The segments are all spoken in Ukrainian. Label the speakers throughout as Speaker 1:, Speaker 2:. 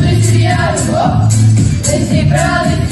Speaker 1: не чия любов, не зібрали.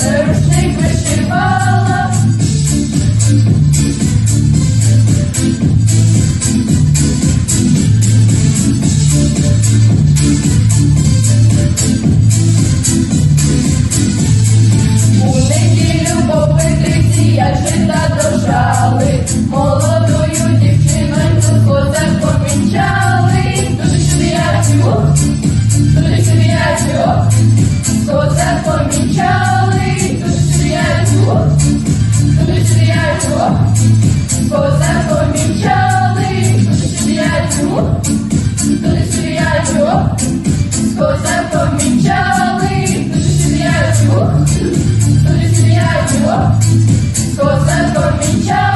Speaker 1: Earthly, wishy, ball. Show.